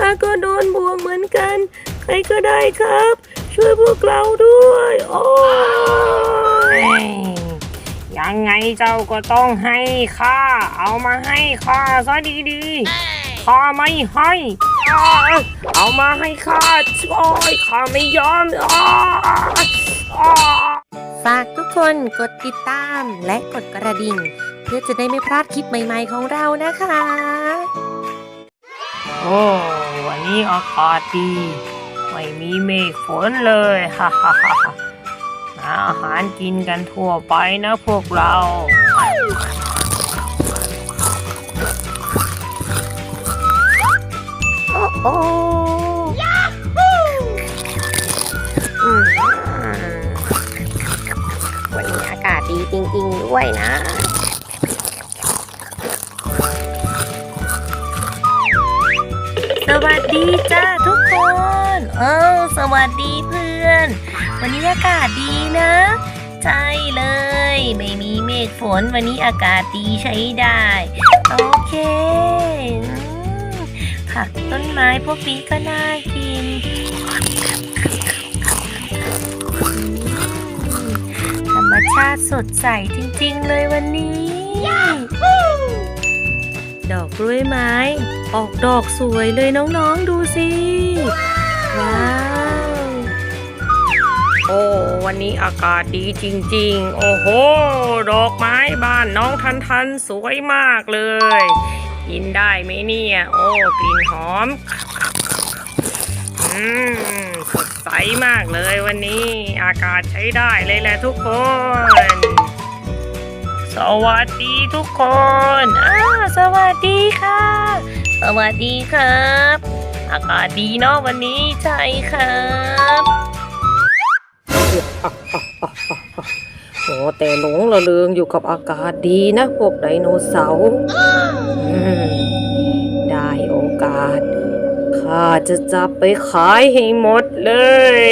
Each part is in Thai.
ข้าก็โดนบวงเหมือนกัน ใครก็ได้ครับ ช่วยพวกเราด้วย โอ้ยยังไงเจ้าก็ต้องให้ข้า เอามาให้ข้าซะดีๆข้าไม่ให้เอามาให้ข้าช่วยข้าไม่ยอมฝากทุกคนกดติดตามและกดกระดิ่ง เพื่อจะได้ไม่พลาดคลิปใหม่ๆของเรานะคะ โอ้วันนี้อากาศดี ไม่มีเมฆฝนเลยฮ่าฮ่าฮ่าอาหารกินกันทั่วไปนะพวกเราโอ้วันนี้อากาศดีจริง ๆ ด้วยนะ สวัสดีจ้าทุกคนเออสวัสดีเพื่อน วันนี้อากาศดีนะ ใช่เลย ไม่มีเมฆฝนวันนี้อากาศดีใช้ได้ โอเค ผักต้นไม้พวกนี้ก็น่ากินธรรมชาติสดใสจริงๆเลยวันนี้ ดอกกล้วยไม้ ออกดอกสวยเลยน้องๆดูสิ ว้าว โอ้วันนี้อากาศดีจริงๆ โอ้โห ดอกไม้บ้านน้องทันทันสวยมากเลย กินได้ไหมเนี่ย โอ้กลิ่นหอม อืมสดใสมากเลยวันนี้อากาศใช้ได้เลยแหละทุกคนสวัสดีทุกคน อ้า สวัสดีค่ะ สวัสดีครับ อากาศดีเนาะวันนี้ใช่ครับโอ้แต่หลงระเลืองอยู่กับอากาศดีนะ พวกไดโนเสาร์ได้โอกาส ข้าจะจับไปขายให้หมดเลย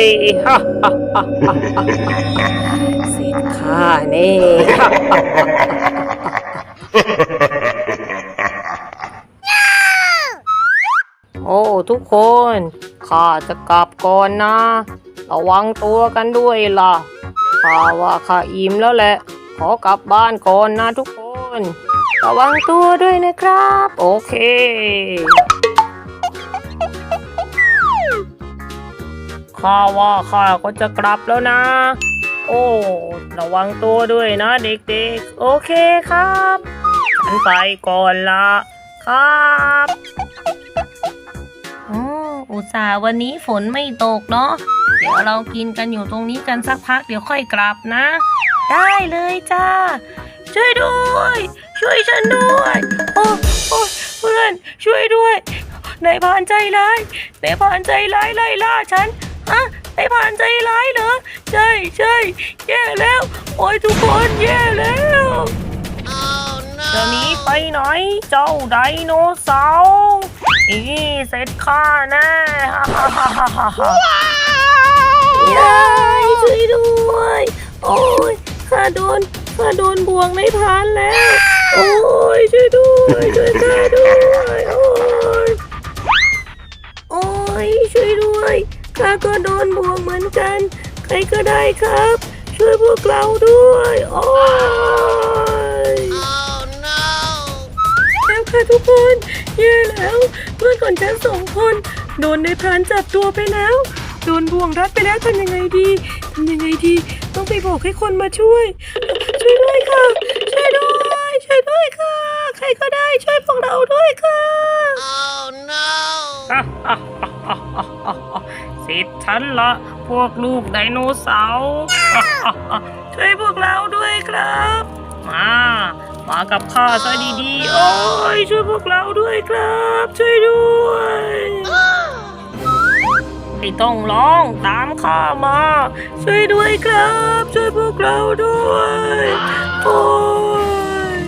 เสร็จข้านี่ ทุกคน ข้าจะกลับก่อนนะ ระวังตัวกันด้วยล่ะ ข้าว่าข้าอิ่มแล้วแหละ ขอกลับบ้านก่อนนะทุกคน ระวังตัวด้วยนะครับ โอเคข้าว่าข้าก็จะกลับแล้วนะ โอ้ ระวังตัวด้วยนะเด็กๆ โอเคครับ ฉันไปก่อนละครับ อุตส่าห์วันนี้ฝนไม่ตกเนาะเดี๋ยวเรากินกันอยู่ตรงนี้กันสักพักเดี๋ยวค่อยกลับนะ ได้เลยจ้า ช่วยด้วย ช่วยฉันด้วยโอ้โอ้เพื่อนช่วยด้วยนายพานใจร้ายนายพานใจร้ายไล่ล่าฉันอะนายพานใจร้ายเหรอใช่ใช่แย่แล้ว โอ้ยทุกคนแย่แล้ว เดี๋ยวนี้ไปไหน เจ้าไดโนเสาร์อีเสร็จข้าแน่ฮ่าฮ่าฮ่าฮ่าฮ่ายายช่วยด้วย โอ้ยข้าโดนข้าโดนบ่วงในทันแล้ว โอ้ยช่วยด้วยช่วยข้าด้วยโอ้ยโอ้ยช่วยด้วยข้าก็โดนบ่วงเหมือนกัน ใครก็ได้ครับ ช่วยพวกเราด้วย โอ้ย ค่ะทุกคนเย่แล้วเพื่อนของฉันสองคนโดนในพรานจับตัวไปแล้วโดนบ่วงรัดไปแล้วทำยังไงดีทำยังไงดี ต้องไปบอกให้คนมาช่วย ช่วยด้วยค่ะ ช่วยด้วยช่วยด้วยค่ะ ใครก็ได้ช่วยพวกเราด้วยค่ะ Oh no สิทธันละพวกลูกไดโนเสาร์ช่วยพวกเราด้วยครับ มา มากับข้าซะดีๆ โอ้ยช่วยพวกเราด้วยครับ ช่วยด้วยไม่ต้องร้องตามข้ามา ช่วยด้วยครับ ช่วยพวกเราด้วยโอ้ย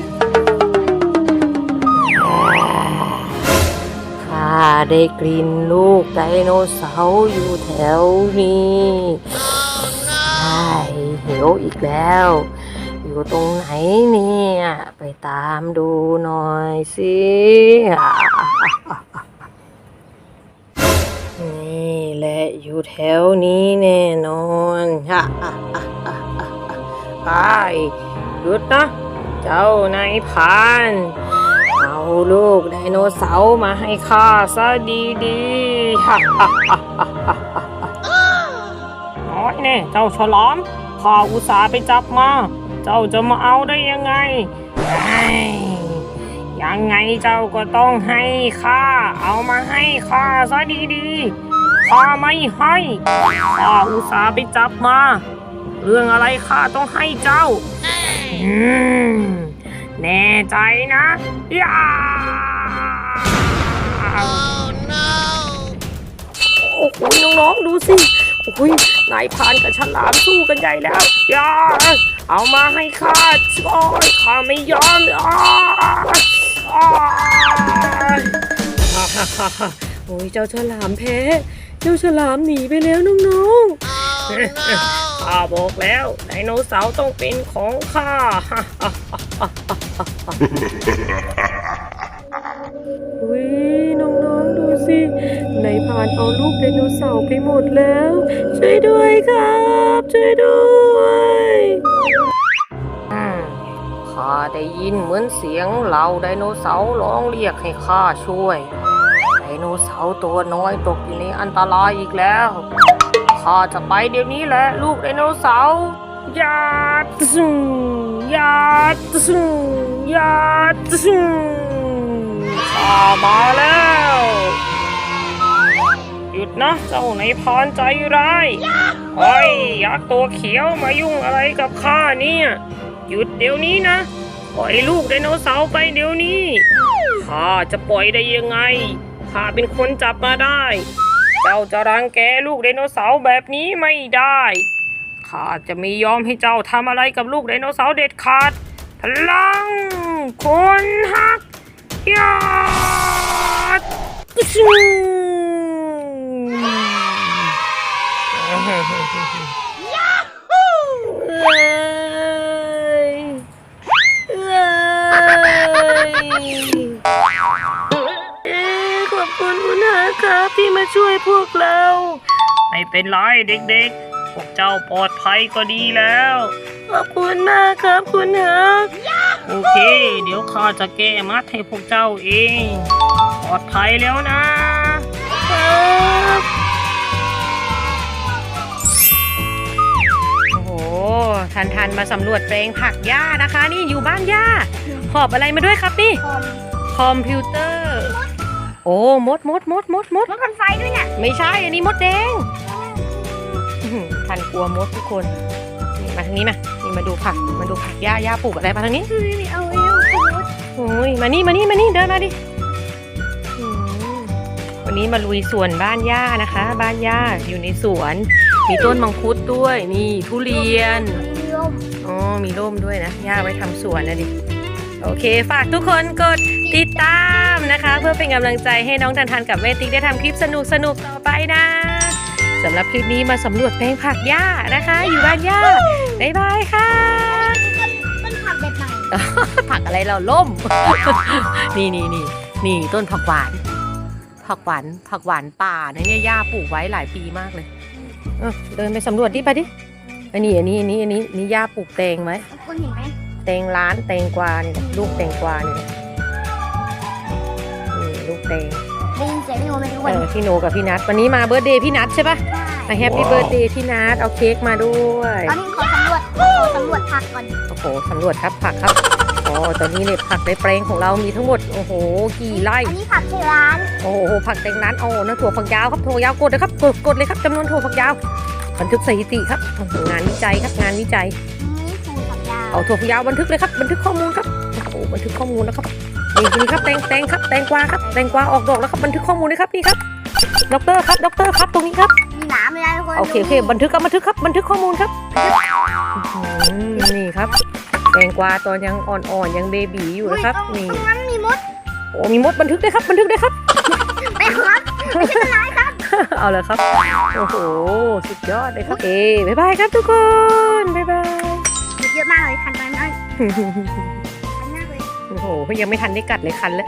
ข้าได้กลิ่นลูกไดโนเสาร์อยู่แถวนี้ใช่หิวอีกแล้ว อยู่ตรงไหนเนี่ย ไปตามดูหน่อยสินี่แหละอยู่แถวนี้แน่นอนฮะไปหยุดนะ เจ้านายพันเอาลูกไดโนเสาร์มาให้ข้าซะดีๆฮ่น้อยเนี่ยเจ้าฉลอมข้าอุตส่าห์ไปจับมา เจ้าจะมาเอาได้ยังไงยังไงเจ้าก็ต้องให้ข้าเอามาให้ข้าซะดีๆข้าไม่ให้ข้าอุตส่าห์ไปจับมา เรื่องอะไรข้าต้องให้เจ้าแน่ใจนะยาโอ้โหน้องๆดูสิโอ้ยนายพานกับฉลามสู้กันใหญ่แล้วย่า เอามาให้ข้าโอ้ยข้าไม่ยอมอ้าอ้าฮ่าฮ่าฮ่าฮ่าโอ้ยเจ้าฉลามแพ้ เจ้าฉลามหนีไปแล้วน้องข้าบอกแล้วไดโนเสาร์ต้องเป็นของข้าๆอุ้ยน้องๆดู สินายพรานเอาลูกไดโนเสาร์ไปหมดแล้ว ช่วยด้วยครับ ช่วยด้วยอืมข้าได้ยินเหมือนเสียงเหล่าไดโนเสาร์ร้องเรียกให้ข้าช่วย ไดโนเสาร์ตัวน้อยตกอยู่ในอันตรายอีกแล้วข้าจะไปเดี๋ยวนี้แหละลูกไดโนเสาร์ยาตซึงยาตซึงยาตซึงข้ามาแล้วหยุด นะเจ้าในายพรานใจร้ายเฮ้ยยักษ์ตัวเขียวมายุ่งอะไรกับข้าเนี่ย หยุดเดี๋ยวนี้นะปล่อยลูกไดโนเสาร์ไปเดี๋ยวนี้ข้าจะปล่อยได้ยังไงข้าเป็นคนจับมาได้ เจ้าจะรังแกลูกไดโนเสาร์แบบนี้ไม่ได้ข้าจะไม่ยอมให้เจ้าทำอะไรกับลูกไดโนเสาร์เด็ดขาด พลังคนหักยาด มาช่วยพวกเรา ไม่เป็นไรเด็กๆ พวกเจ้าปลอดภัยก็ดีแล้ว ขอบคุณมากครับคุณฮัก โอเค เดี๋ยวข้าจะแก้มัดให้พวกเจ้าเอง ปลอดภัยแล้วนะครับโอ้โห ทันทันมาสำรวจแปลงผักหญ้านะคะ นี่อยู่บ้านย่าหอบอะไรมาด้วยครับนี่ คอมพิวเตอร์ โอ้มดมดมดมดมดรถกันไฟด้วยเนี่ยไม่ใช่อันนี้มดแดงอื้อหือทันกลัวมดทุกคนนี่มาทางนี้มานี่มาดูผักมาดูผักหญ้าย่าปลูกอะไรมาทางนี้คือเอาเอวขบรถโอ้ยมานี่มานี่มานี่เดินมาดิอืมวันนี้มาลุยสวนบ้านย่านะคะ บ้านย่าอยู่ในสวน มีต้นมังคุดด้วยนี่ทุเรียนมีลมอ๋อมีร่มด้วยนะย่าไว้ทำสวนนะดิ โอเค ฝากทุกคนกดติดตามนะคะ เพื่อเป็นกำลังใจให้น้องทันทันกับแม่ติ๊กได้ทำคลิปสนุกสนุกๆต่อไปนะสำหรับคลิปนี้มาสำรวจแปลงผักหญ้านะคะ อยู่บ้านย่าบ๊ายบายค่ะต้นผักแบบใหม่ผักอะไรเราล่ม นี่นี่นี่นี่ต้นผักหวาน ผักหวานผักหวานป่านะเนี่ยย่าปลูกไว้หลายปีมากเลยเออเดินไปสำรวจดิไปดิอันนี้อันนี้อันนี้อันนี้นี่ย่าปลูกแตงไว้คุณเห็นไหมแตงร้านแตงกวาเนี่ยลูกแตงกวาเนี่ยนี่ลูกแตงได้ยินเสียงพี่โนไหมทุกคเอนอพี่โนกับพี่นัทวันนี้มาเบิร์ดเดย์พี่นัทใช่ปะมาแฮปปี้เบิร์ดเดย์พี่นัทเอาเค้กมาด้วยตอนนี้ขอสำรวจขอสำรวจผักก่อนโอ้โหสำรวจครับผักครับอ๋อตอนนี้เนี่ยผักในแปลงของเรามีทั้งหมดโอ้โหกี่ไร่ อันนี้ผักที่ร้านโอ้โหผักแตงร้านโอ้นั่นถั่วฝักยาวครับถั่วฝักยาวกดเลยครับกดกดเลยครับจำนวนถั่วฝักยาวบันทึกสถิติครับโอ้โหงานวิจัยครับงานวิจัย เอาถั่วฝักยาวบันทึกเลยครับบันทึกข้อมูลครับโอ้โหบันทึกข้อมูลนะครับนี่นี่ครับแตงแตงครับแตงกวาครับแตงกวาออกดอกแล้วครับบันทึกข้อมูลเลยครับนี่ครับด็อกเตอร์ครับด็อกเตอร์ครับตรงนี้ครับมีหนามเลยนะทุกคนโอเคโอเคบันทึกครับบันทึกครับบันทึกข้อมูลครับอื้อหือนี่ครับแตงกวาตอนยังอ่อนๆยังเบบีอยู่อุ๊ยนะครับตรงนี่ตรงนั้นมีมดโอ้มีมดบันทึกด้วยครับบันทึกด้วยครับไม่ครับเอาเลยครับ โอ้โห สุดยอดเลยครับ เอ้บ๊ายบายครับทุกคน บ๊ายบาย เยอะมากเลยคันไปมากคันมากเลย โอ้โหยังไม่ทันได้กัดเลยคันเลย